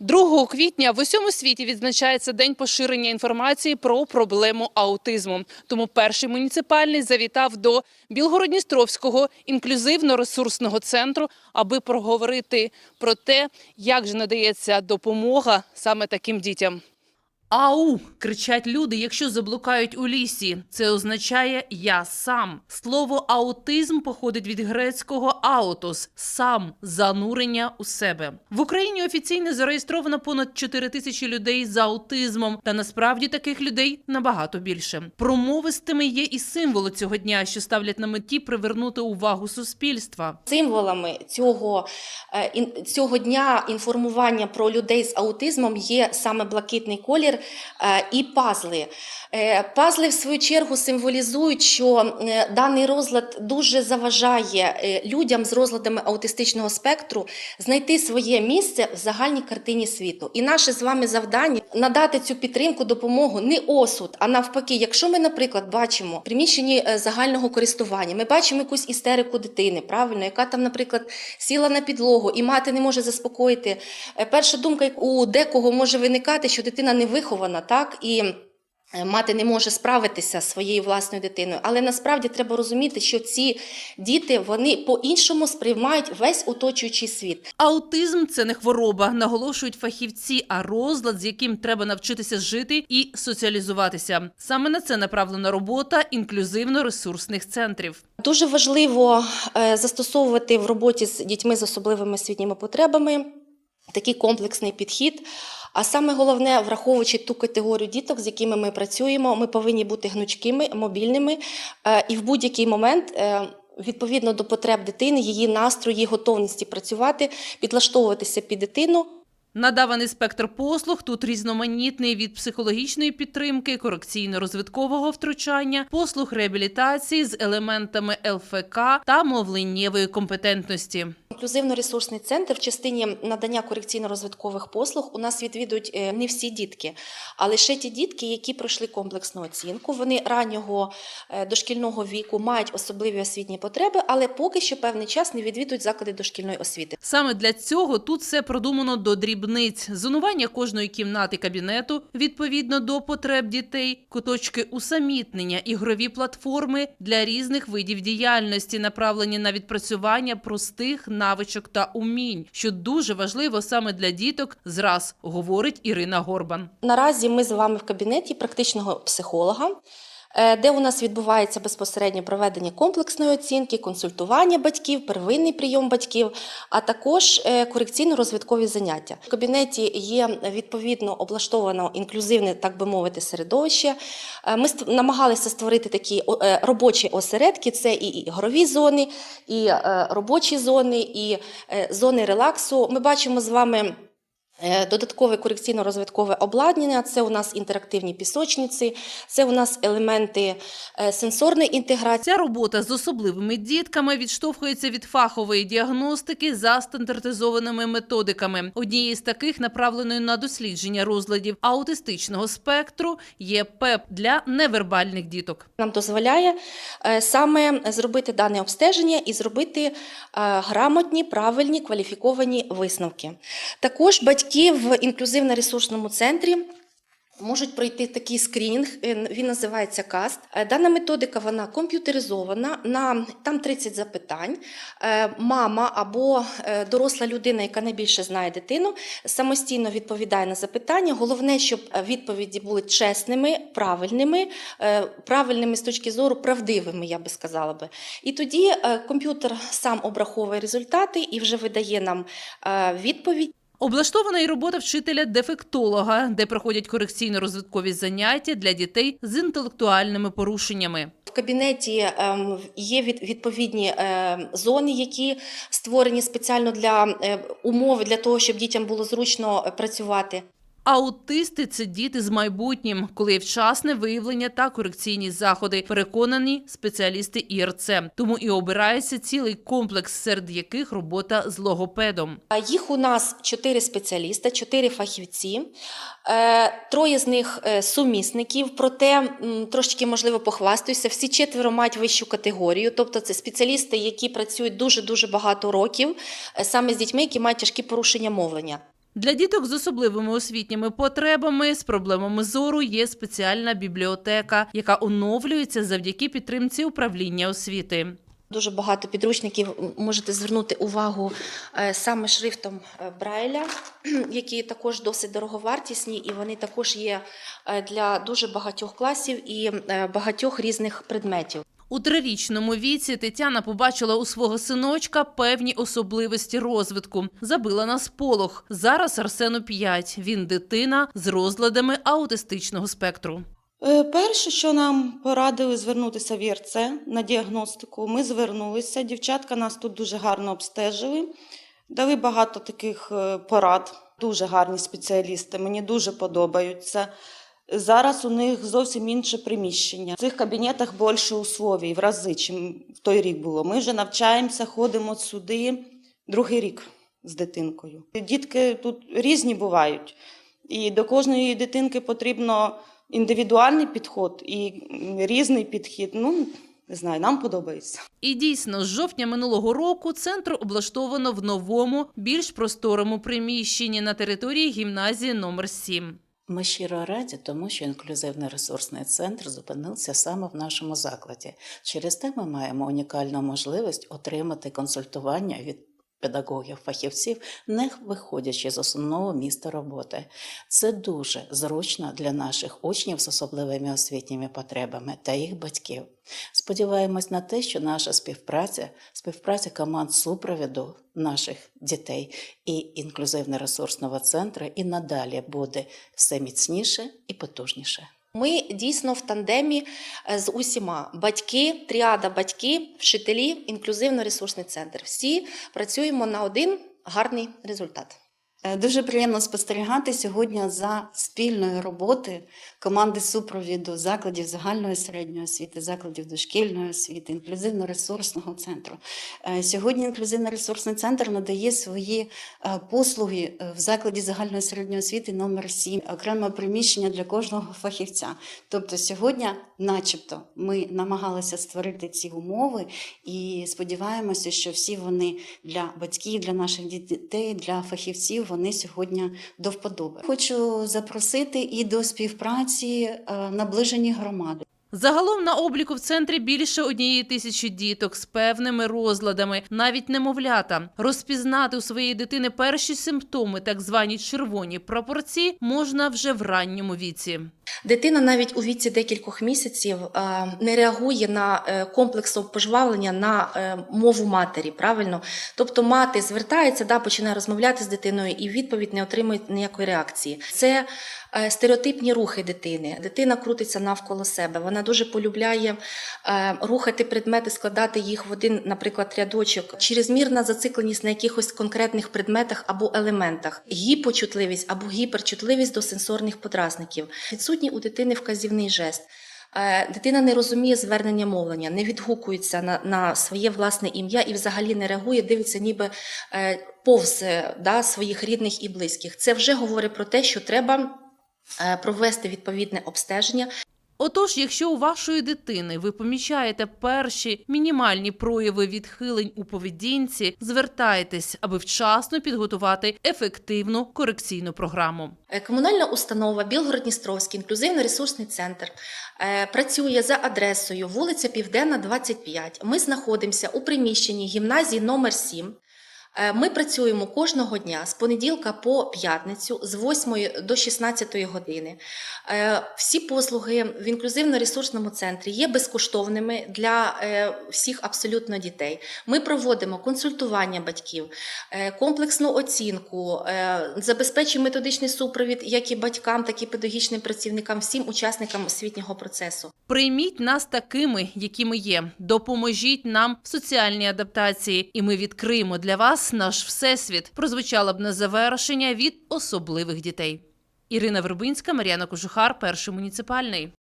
2 квітня в усьому світі відзначається день поширення інформації про проблему аутизму. Тому перший муніципальний завітав до Білгородністровського інклюзивно-ресурсного центру, аби проговорити про те, як же надається допомога саме таким дітям. Ау! кричать люди, якщо заблукають у лісі. Це означає я сам. Слово аутизм походить від грецького аутос сам занурення у себе. В Україні офіційно зареєстровано понад 4 тисячі людей з аутизмом, та насправді таких людей набагато більше. Промовистими є і символи цього дня, що ставлять на меті привернути увагу суспільства. Символами цього, е, цього дня інформування про людей з аутизмом є саме блакитний колір е, і пазли. Е, Пазли, в свою чергу, символізують, що е, даний розлад дуже заважає людям з розладами аутистичного спектру знайти своє місце в загальній картині світу. І наше з вами завдання надати цю підтримку, допомогу не осуд, а навпаки, якщо ми, наприклад, бачимо приміщенні загального користування, ми бачимо якусь істерику дитини, правильно, яка там, наприклад, сіла на підлогу і мати не може заспокоїти. Перша думка у декого може виникати, що дитина не вихована, так і. е, Мати не може справитися зі своєю власною дитиною, але насправді треба розуміти, що ці діти вони по-іншому сприймають весь оточуючий світ. Аутизм це не хвороба, наголошують фахівці, а розлад, з яким треба навчитися жити і соціалізуватися. Саме на це направлена робота інклюзивно-ресурсних центрів. Дуже важливо е, застосовувати в роботі з дітьми з особливими освітніми потребами такий комплексний підхід. А саме головне, враховуючи ту категорію діток, з якими ми працюємо, ми повинні бути гнучкими, мобільними е, і в будь-який момент. е, Відповідно до потреб дитини, її настрої, готовності працювати, підлаштовуватися під дитину, Надаваний спектр послуг тут різноманітний від психологічної підтримки, корекційно-розвиткового втручання, послуг реабілітації з елементами ЛФК та мовленнєвої компетентності. Інклюзивно-ресурсний центр в частині надання корекційно-розвиткових послуг у нас відвідують е, не всі дітки, а лише ті дітки, які пройшли комплексну оцінку. Вони раннього е, дошкільного віку мають особливі освітні потреби, але поки що певний час не відвідують заклади дошкільної освіти. Саме для цього тут все продумано до дрібниць: зонування кожної кімнати кабінету відповідно до потреб дітей, куточки усамітнення, ігрові платформи для різних видів діяльності, направлені на відпрацювання простих навичок та умінь, що дуже важливо саме для діток. Зраз говорить Ірина Горбан. Наразі ми з вами в кабінеті практичного психолога. Е, Де у нас відбувається безпосередньо проведення комплексної оцінки, консультування батьків, первинний прийом батьків, а також е, корекційно-розвиткові заняття. В кабінеті є відповідно облаштовано інклюзивне, так би мовити, середовище. Е, Ми намагалися створити такі робочі осередки: це і ігрові зони, і робочі зони, і зони релаксу. Ми бачимо з вами. Е, Додаткове корекційно-розвиткове обладнання це у нас інтерактивні пісочниці, це у нас елементи е, сенсорної інтеграції. Ця робота з особливими дітками відштовхується від фахової діагностики за стандартизованими методиками. Однією з таких, направленою на дослідження розладів аутистичного спектру, є ПЕП для невербальних діток. Нам дозволяє е, саме зробити дане обстеження і зробити грамотні, правильні, кваліфіковані висновки. Також батьки в інклюзивно-ресурсному центрі. Можуть пройти такий скринінг, е, він називається КАСТ. Е, Дана методика вона комп'ютеризована. На там 30 запитань. Е, Мама або доросла людина, яка найбільше знає дитину, самостійно відповідає на запитання. Головне, щоб відповіді були чесними, правильними, правильними з точки зору правдивими, я би сказала би. І тоді комп'ютер сам обраховує результати і вже видає нам відповідь. Облаштована і робота вчителя-дефектолога, де проходять корекційно-розвиткові заняття для дітей з інтелектуальними порушеннями. В кабінеті ем, є відповідні ем, зони, які створені спеціально для е, умови для того, щоб дітям було зручно е, працювати. Аутисти це діти з майбутнім, коли вчасне виявлення та корекційні заходи, переконані спеціалісти ІРЦ. Тому і обирається цілий комплекс, серед яких робота з логопедом. А Їх у нас чотири спеціаліста, чотири фахівці. Е, Троє з них е, сумісників, проте м, трошки можливо похвастаюся. Всі четверо мають вищу категорію, тобто це спеціалісти, які працюють дуже дуже багато років е, саме з дітьми, які мають тяжкі порушення мовлення. Для діток з особливими освітніми потребами з проблемами зору є спеціальна бібліотека, яка оновлюється завдяки підтримці управління освіти. Дуже багато підручників можете звернути увагу е, саме шрифтом е, Брайля, які також досить дороговартісні, і вони також є е, для дуже багатьох класів і багатьох різних предметів. У трирічному віці Тетяна побачила у свого синочка певні особливості розвитку. Забила на сполох. Зараз Арсену 5. Він дитина з розладами аутистичного спектру. Е, Перше, що нам порадили звернутися в ІРЦ на діагностику, ми звернулися. Дівчатка нас тут дуже гарно обстежили, дали багато таких е, порад. Дуже гарні спеціалісти, мені дуже подобаються. Зараз у них зовсім інше приміщення. В цих кабінетах більше условій в рази, чим в той рік було. Ми вже навчаємося, ходимо сюди другий рік з дитинкою. Дітки тут різні бувають, і до кожної дитинки потрібно індивідуальний підход і різний підхід. Ну, не знаю, нам подобається. І дійсно, з жовтня минулого року центр облаштовано в новому, більш просторому приміщенні на території гімназії номер 7. Ми щиро раді, тому що інклюзивний ресурсний центр зупинився саме в нашому закладі. Через те ми маємо унікальну можливість отримати консультування від педагогів, фахівців, не виходячи з основного міста роботи. Це дуже зручно для наших учнів з особливими освітніми потребами та їх батьків. Сподіваємось на те, що наша співпраця, співпраця команд супровіду наших дітей і інклюзивно-ресурсного центру і надалі буде все міцніше і потужніше. Ми дійсно в тандемі е, з усіма батьки, тріада батьки, вчителі, інклюзивно-ресурсний центр. Всі працюємо на один гарний результат. Е, Дуже приємно спостерігати сьогодні за спільною роботи команди супровіду закладів загальної середньої освіти, закладів дошкільної освіти, інклюзивно-ресурсного центру. Е, Сьогодні інклюзивно-ресурсний центр надає свої е, послуги в закладі загальної середньої освіти номер 7 окреме приміщення для кожного фахівця. Тобто сьогодні, начебто, ми намагалися створити ці умови і сподіваємося, що всі вони для батьків, для наших дітей, для фахівців вони сьогодні до вподоби. Хочу запросити і до співпраці е, наближені громади. Загалом на обліку в центрі більше однієї тисячі діток з певними розладами, навіть немовлята. Розпізнати у своєї дитини перші симптоми, так звані червоні пропорції, можна вже в ранньому віці. Дитина навіть у віці декількох місяців е, не реагує на е, комплексом пожвавлення на е, мову матері. Правильно, тобто мати звертається, да, починає розмовляти з дитиною, і відповідь не отримує ніякої реакції. Це стереотипні рухи дитини. Дитина крутиться навколо себе. Вона дуже полюбляє рухати предмети, складати їх в один, наприклад, рядочок. Чрезмірна зацикленість на якихось конкретних предметах або елементах, гіпочутливість або гіперчутливість до сенсорних подразників. Відсутній у дитини вказівний жест. Е, Дитина не розуміє звернення мовлення, не відгукується на, на своє власне ім'я і взагалі не реагує, дивиться ніби е, повз е, да, своїх рідних і близьких. Це вже говорить про те, що треба провести відповідне обстеження Отож, якщо у вашої дитини ви помічаєте перші мінімальні прояви відхилень у поведінці, звертайтесь, аби вчасно підготувати ефективну корекційну програму. Е, Комунальна установа Білгород-Дністровський інклюзивно-ресурсний центр е, працює за адресою вулиця Південна, 25. Ми знаходимося у приміщенні гімназії номер 7. Е, Ми працюємо кожного дня з понеділка по п'ятницю з 8 до 16 години. Е, Всі послуги в інклюзивно-ресурсному центрі є безкоштовними для е, всіх абсолютно дітей. Ми проводимо консультування батьків, комплексну оцінку, забезпечуємо методичний супровід як і батькам, так і педагогічним працівникам, всім учасникам освітнього процесу. Прийміть нас такими, які ми є. Допоможіть нам в соціальній адаптації, і ми відкриємо для вас наш всесвіт. Прозвучало б на завершення від особливих дітей. Ірина Вербинська, Мар'яна Кожухар, перший муніципальний.